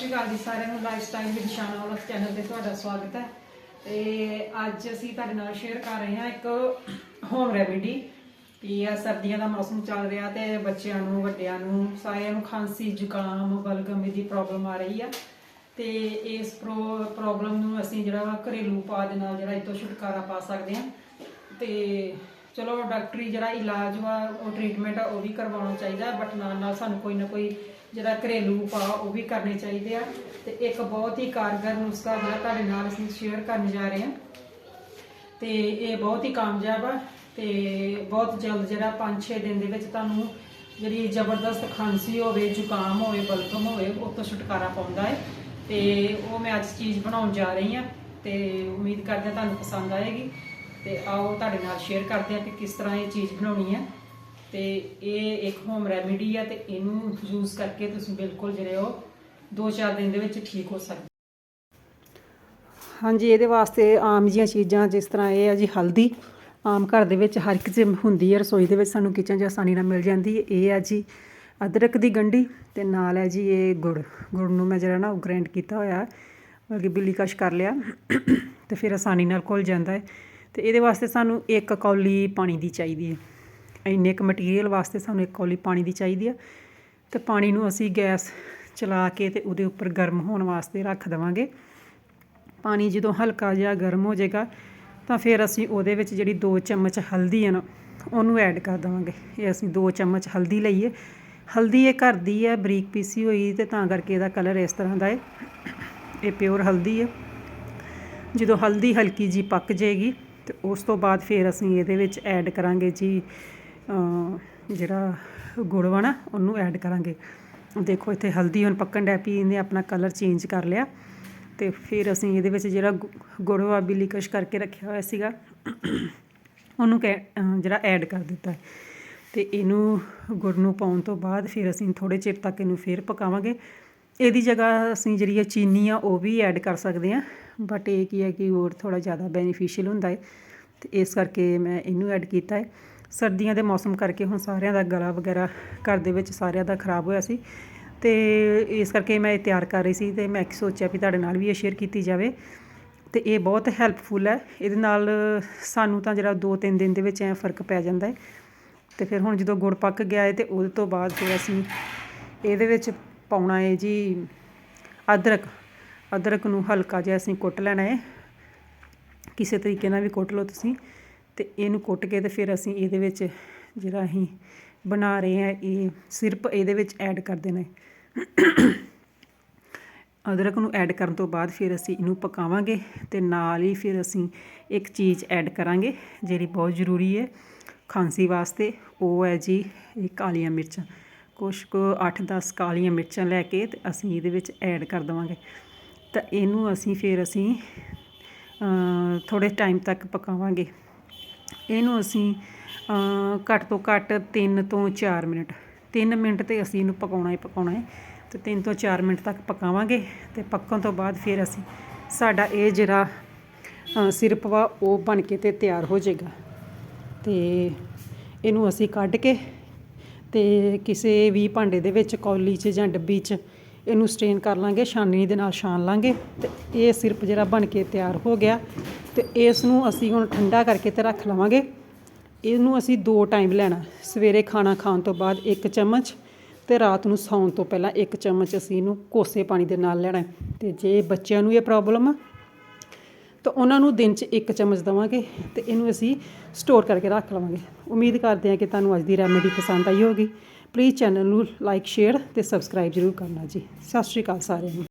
ਸ਼੍ਰੀ ਅਕਾਲ ਜੀ ਸਾਰਿਆਂ ਨੂੰ ਲਾਈਫ ਸਟਾਈਲ ਵਿਦ ਸ਼ਾਨਾ ਵਾਲਾ ਚੈਨਲ ਤੇ ਤੁਹਾਡਾ ਸਵਾਗਤ ਹੈ। ਤੇ ਅੱਜ ਅਸੀਂ ਤੁਹਾਡੇ ਨਾਲ ਸ਼ੇਅਰ ਕਰ ਰਹੇ ਹਾਂ ਇੱਕ ਹੋਮ ਰੈਮੇਡੀ ਕਿ ਆ ਸਰਦੀਆਂ ਦਾ ਮੌਸਮ ਚੱਲ ਰਿਹਾ ਤੇ ਬੱਚਿਆਂ ਨੂੰ, ਵੱਡਿਆਂ ਨੂੰ, ਸਾਰਿਆਂ ਨੂੰ ਖਾਂਸੀ, ਜ਼ੁਕਾਮ, ਬਲਗਮ ਦੀ ਪ੍ਰੋਬਲਮ ਆ ਰਹੀ ਆ। ਤੇ ਇਸ ਪ੍ਰੋਬਲਮ ਨੂੰ ਅਸੀਂ ਜਿਹੜਾ ਘਰੇਲੂ ਉਪਾਅ ਦੇ ਨਾਲ ਜਿਹੜਾ ਇਹ ਤੋਂ ਛੁਟਕਾਰਾ ਪਾ ਸਕਦੇ ਹਾਂ। ਤੇ ਚਲੋ ਡਾਕਟਰੀ ਜਿਹੜਾ ਇਲਾਜ ਵਾ, ਉਹ ਟ੍ਰੀਟਮੈਂਟ ਆ, ਉਹ ਵੀ ਕਰਵਾਉਣਾ ਚਾਹੀਦਾ ਬਟ ਨਾਲ ਨਾਲ ਸਾਨੂੰ ਕੋਈ ਨਾ ਕੋਈ ਜਿਹੜਾ ਘਰੇਲੂ ਉਪਾਅ, ਉਹ ਵੀ ਕਰਨੇ ਚਾਹੀਦੇ ਆ। ਤੇ ਇੱਕ ਬਹੁਤ ਹੀ ਕਾਰਗਰ ਨੁਸਖਾ ਜਿਹੜਾ ਤੁਹਾਡੇ ਨਾਲ ਅਸੀਂ ਸ਼ੇਅਰ ਕਰਨ ਜਾ ਰਹੇ ਹਾਂ। ਤੇ ਇਹ ਬਹੁਤ ਹੀ ਕਾਮਯਾਬ ਆ, ਤੇ ਬਹੁਤ ਜਲਦ ਜਿਹੜਾ 5-6 ਦਿਨ ਦੇ ਵਿੱਚ ਤੁਹਾਨੂੰ ਜਿਹੜੀ ਜ਼ਬਰਦਸਤ ਖਾਂਸੀ ਹੋਵੇ, ਜ਼ੁਕਾਮ ਹੋਵੇ ਬਲਗਮ ਹੋਵੇ, ਉਹ ਤੋਂ ਛੁਟਕਾਰਾ ਪਾਉਂਦਾ ਹੈ। ਤੇ ਉਹ ਮੈਂ ਅੱਜ ਚੀਜ਼ ਬਣਾਉਣ ਜਾ ਰਹੀ ਹਾਂ, ਤੇ ਉਮੀਦ ਕਰਦੇ ਹਾਂ ਤੁਹਾਨੂੰ ਪਸੰਦ ਆਏਗੀ। ਤੇ ਆਓ ਤੁਹਾਡੇ ਨਾਲ ਸ਼ੇਅਰ ਕਰਦੇ ਹਾਂ ਕਿ ਕਿਸ ਤਰ੍ਹਾਂ ਇਹ ਚੀਜ਼ ਬਣਾਉਣੀ ਹੈ। ਤੇ ਇਹ ਇੱਕ ਹੋਮ ਰੈਮੇਡੀ ਹੈ ਤੇ ਇਹਨੂੰ ਯੂਜ਼ ਕਰਕੇ ਤੁਸੀਂ ਬਿਲਕੁਲ ਜਿਹੜੇ ਉਹ 2-4 ਦਿਨ ਦੇ ਵਿੱਚ ਠੀਕ ਹੋ ਸਕਦੇ ਹਾਂਜੀ, ਇਹਦੇ ਵਾਸਤੇ ਆਮ ਜੀਆਂ ਚੀਜ਼ਾਂ ਜਿਸ ਤਰ੍ਹਾਂ ਇਹ ਹੈ ਜੀ, ਹਲਦੀ। ਆਮ ਘਰ ਦੇ ਵਿੱਚ ਹਰ ਇੱਕ 'ਚ ਹੁੰਦੀ ਹੈ ਰਸੋਈ ਦੇ ਵਿੱਚ ਸਾਨੂੰ ਕਿਚਨ 'ਚ ਆਸਾਨੀ ਨਾਲ ਮਿਲ ਜਾਂਦੀ ਹੈ। ਇਹ ਹੈ ਜੀ ਅਦਰਕ ਦੀ ਗੰਢੀ ਤੇ ਨਾਲ ਹੈ ਜੀ ਇਹ ਗੁੜ। ਗੁੜ ਨੂੰ ਮੈਂ ਜਿਹੜਾ ਨਾ ਗ੍ਰਾਈਂਡ ਕੀਤਾ ਹੋਇਆ ਬਲਕਿ ਬਿੱਲੀ ਕਸ਼ ਕਰ ਲਿਆ ਤੇ ਫਿਰ ਆਸਾਨੀ ਨਾਲ ਘੁਲ ਜਾਂਦਾ ਹੈ। ਤੇ ਇਹਦੇ ਵਾਸਤੇ ਸਾਨੂੰ ਇੱਕ ਕੌਲੀ ਪਾਣੀ ਦੀ ਚਾਹੀਦੀ ਹੈ। ਇੰਨੇ ਕੁ ਮਟੀਰੀਅਲ ਵਾਸਤੇ ਸਾਨੂੰ ਇੱਕ ਕੌਲੀ ਪਾਣੀ ਦੀ ਚਾਹੀਦੀ ਆ ਤੇ ਪਾਣੀ ਨੂੰ ਅਸੀਂ ਗੈਸ ਚਲਾ ਕੇ ਤੇ ਉਹਦੇ ਉੱਪਰ ਗਰਮ ਹੋਣ ਵਾਸਤੇ ਰੱਖ ਦੇਵਾਂਗੇ। ਪਾਣੀ ਜਦੋਂ ਹਲਕਾ ਜਿਹਾ ਗਰਮ ਹੋ ਜਾਏਗਾ ਤਾਂ ਫਿਰ ਅਸੀਂ ਉਹਦੇ ਵਿੱਚ ਜਿਹੜੀ 2 ਚਮਚ ਹਲਦੀ ਹੈ ਨਾ, ਉਹਨੂੰ ਐਡ ਕਰ ਦੇਵਾਂਗੇ। ਇਹ ਅਸੀਂ 2 ਚਮਚ ਹਲਦੀ ਲਈਏ। ਹਲਦੀ ਇਹ ਘਰ ਦੀ ਹੈ ਬਰੀਕ ਪੀਸੀ ਹੋਈ ਤੇ ਤਾਂ ਕਰਕੇ ਇਹਦਾ ਕਲਰ ਇਸ ਤਰ੍ਹਾਂ ਦਾ ਹੈ ਇਹ ਪਿਓਰ ਹਲਦੀ ਹੈ ਜਦੋਂ ਹਲਦੀ ਹਲਕੀ ਜੀ ਪੱਕ ਜਾਏਗੀ ਤੇ ਉਸ ਤੋਂ ਬਾਅਦ ਫਿਰ ਅਸੀਂ ਇਹਦੇ ਵਿੱਚ ਐਡ ਕਰਾਂਗੇ ਜੀ ਜਿਹੜਾ ਗੁੜ ਵਾ ਨਾ, ਉਹਨੂੰ ਐਡ ਕਰਾਂਗੇ। ਦੇਖੋ ਇੱਥੇ ਹਲਦੀ ਹੁਣ ਪੱਕਣ ਡੈ ਪਈ, ਇਹਨੇ ਆਪਣਾ ਕਲਰ ਚੇਂਜ ਕਰ ਲਿਆ। ਤੇ ਫਿਰ ਅਸੀਂ ਇਹਦੇ ਵਿੱਚ ਜਿਹੜਾ ਗੁ- ਗੁੜ ਵਾ ਬਿਲੀਕਸ਼ ਕਰਕੇ ਰੱਖਿਆ ਹੋਇਆ ਸੀਗਾ, ਉਹਨੂੰ ਕੈ ਜਿਹੜਾ ਐਡ ਕਰ ਦਿੱਤਾ। ਤੇ ਇਹਨੂੰ ਗੁੜ ਨੂੰ ਪਾਉਣ ਤੋਂ ਬਾਅਦ ਫਿਰ ਅਸੀਂ ਥੋੜੇ ਚਿਰ ਤੱਕ ਇਹਨੂੰ ਫਿਰ ਪਕਾਵਾਂਗੇ। ਇਹਦੀ ਜਗ੍ਹਾ ਅਸੀਂ ਜਿਹੜੀ ਹੈ ਚੀਨੀ ਆ, ਉਹ ਵੀ ਐਡ ਕਰ ਸਕਦੇ ਆ ਬਟ ਇਹ ਕੀ ਹੈ ਕਿ ਹੋਰ ਥੋੜਾ ਜ਼ਿਆਦਾ ਬੈਨੀਫੀਸ਼ੀਅਲ ਹੁੰਦਾ ਹੈ ਤੇ ਇਸ ਕਰਕੇ ਮੈਂ ਇਹਨੂੰ ਐਡ ਕੀਤਾ ਹੈ। ਸਰਦੀਆਂ ਦੇ ਮੌਸਮ ਕਰਕੇ ਹੁਣ ਸਾਰਿਆਂ ਦਾ ਗਲਾ ਵਗੈਰਾ ਘਰ ਦੇ ਵਿੱਚ ਸਾਰਿਆਂ ਦਾ ਖਰਾਬ ਹੋਇਆ ਸੀ ਤੇ ਇਸ ਕਰਕੇ ਮੈਂ ਇਹ ਤਿਆਰ ਕਰ ਰਹੀ ਸੀ ਤੇ ਮੈਂ ਸੋਚਿਆ ਵੀ ਤੁਹਾਡੇ ਨਾਲ ਵੀ ਇਹ ਸ਼ੇਅਰ ਕੀਤੀ ਜਾਵੇ ਤੇ ਇਹ ਬਹੁਤ ਹੈਲਪਫੁਲ ਹੈ। ਇਹਦੇ ਨਾਲ ਸਾਨੂੰ ਤਾਂ ਜਿਹੜਾ 2-3 ਦਿਨ ਦੇ ਵਿੱਚ ਐ ਫ਼ਰਕ ਪੈ ਜਾਂਦਾ ਹੈ। ਤੇ ਫਿਰ ਹੁਣ ਜਦੋਂ ਗੁੜ ਪੱਕ ਗਿਆ ਹੈ ਤੇ ਉਹਦੇ ਤੋਂ ਬਾਅਦ ਜੋ ਅਸੀਂ ਇਹਦੇ ਵਿੱਚ ਪਾਉਣਾ ਹੈ ਜੀ ਅਦਰਕ। ਅਦਰਕ ਨੂੰ ਹਲਕਾ ਜਿਹਾ ਅਸੀਂ ਕੁੱਟ ਲੈਣਾ ਹੈ। ਕਿਸੇ ਤਰੀਕੇ ਨਾਲ ਵੀ ਕੁੱਟ ਲਓ ਤੁਸੀਂ। ਤੇ ਇਹਨੂੰ ਕੁੱਟ ਕੇ ਤੇ ਫਿਰ ਅਸੀਂ ਇਹਦੇ ਵਿੱਚ ਜਿਹੜਾ ਅਸੀਂ ਬਣਾ ਰਹੇ ਹਾਂ, ਇਹ ਸਿਰਫ ਇਹਦੇ ਵਿੱਚ ਐਡ ਕਰ ਦੇਣਾ ਹੈ। ਅਦਰਕ ਨੂੰ ਐਡ ਕਰਨ ਤੋਂ ਬਾਅਦ ਫਿਰ ਅਸੀਂ ਇਹਨੂੰ ਪਕਾਵਾਂਗੇ ਤੇ ਨਾਲ ਹੀ ਫਿਰ ਅਸੀਂ ਇੱਕ ਚੀਜ਼ ਐਡ ਕਰਾਂਗੇ ਜਿਹੜੀ ਬਹੁਤ ਜ਼ਰੂਰੀ ਹੈ ਖਾਂਸੀ ਵਾਸਤੇ। ਉਹ ਹੈ ਜੀ ਇਹ ਕਾਲੀਆਂ ਮਿਰਚਾਂ। ਕੁਛ ਕੁ 8-10 ਕਾਲੀਆਂ ਮਿਰਚਾਂ ਲੈ ਕੇ ਤੇ ਅਸੀਂ ਇਹਦੇ ਵਿੱਚ ਐਡ ਕਰ ਦੇਵਾਂਗੇ। ਤਾਂ ਇਹਨੂੰ ਅਸੀਂ ਫਿਰ ਅਸੀਂ ਥੋੜ੍ਹੇ ਟਾਈਮ ਤੱਕ ਪਕਾਵਾਂਗੇ। ਇਹਨੂੰ ਅਸੀਂ ਘੱਟ ਤੋਂ ਘੱਟ 3 ਤੋਂ 4 ਮਿੰਟ। 3 ਮਿੰਟ ਤੇ ਅਸੀਂ ਇਹਨੂੰ ਪਕਾਉਣਾ ਹੀ ਪਕਾਉਣਾ ਹੈ। ਤੇ 3 ਤੋਂ 4 ਮਿੰਟ ਤੱਕ ਪਕਾਵਾਂਗੇ ਤੇ ਪੱਕਣ ਤੋਂ ਬਾਅਦ ਫਿਰ ਅਸੀਂ ਸਾਡਾ ਇਹ ਜਿਹੜਾ ਸਿਰਪ ਵਾ ਉਹ ਬਣ ਕੇ ਤੇ ਤਿਆਰ ਹੋ ਜਾਏਗਾ। ਤੇ ਇਹਨੂੰ ਅਸੀਂ ਕੱਢ ਕੇ ਤੇ ਕਿਸੇ ਵੀ ਭਾਂਡੇ ਦੇ ਵਿੱਚ ਕੌਲੀ 'ਚ ਜਾਂ ਡੱਬੀ 'ਚ ਇਹਨੂੰ ਸਟ੍ਰੇਨ ਕਰ ਲਾਂਗੇ, ਛਾਨਣੀ ਦੇ ਨਾਲ ਛਾਣ ਲਾਂਗੇ ਤੇ ਇਹ ਸਿਰਪ ਜਿਹੜਾ ਬਣ ਕੇ ਤਿਆਰ ਹੋ ਗਿਆ ਤੇ ਇਸ ਨੂੰ ਅਸੀਂ ਹੁਣ ਠੰਡਾ ਕਰਕੇ ਤੇ ਰੱਖ ਲਵਾਂਗੇ। ਇਹਨੂੰ ਅਸੀਂ ਦੋ ਟਾਈਮ ਲੈਣਾ, ਸਵੇਰੇ ਖਾਣਾ ਖਾਣ ਤੋਂ ਬਾਅਦ ਇੱਕ ਚਮਚ ਤੇ ਰਾਤ ਨੂੰ ਸੌਣ ਤੋਂ ਪਹਿਲਾਂ ਇੱਕ ਚਮਚ ਅਸੀਂ ਇਹਨੂੰ ਕੋਸੇ ਪਾਣੀ ਦੇ ਨਾਲ ਲੈਣਾ ਤੇ ਜੇ ਬੱਚਿਆਂ ਨੂੰ ਇਹ ਪ੍ਰੋਬਲਮ ਆ, ਤਾਂ ਉਹਨਾਂ ਨੂੰ ਦਿਨ 'ਚ ਇੱਕ ਚਮਚ ਦਵਾਂਗੇ ਤੇ ਇਹਨੂੰ ਅਸੀਂ ਸਟੋਰ ਕਰਕੇ ਰੱਖ ਲਵਾਂਗੇ। ਉਮੀਦ ਕਰਦੇ ਹਾਂ ਕਿ ਤੁਹਾਨੂੰ ਅੱਜ ਦੀ ਰੈਮੇਡੀ ਪਸੰਦ ਆਈ ਹੋਗੀ ਪਲੀਜ਼ ਚੈਨਲ ਨੂੰ ਲਾਈਕ ਸ਼ੇਅਰ ਅਤੇ ਸਬਸਕ੍ਰਾਈਬ ਜ਼ਰੂਰ ਕਰਨਾ ਜੀ। ਸਤਿ ਸ਼੍ਰੀ ਅਕਾਲ ਸਾਰਿਆਂ ਨੂੰ।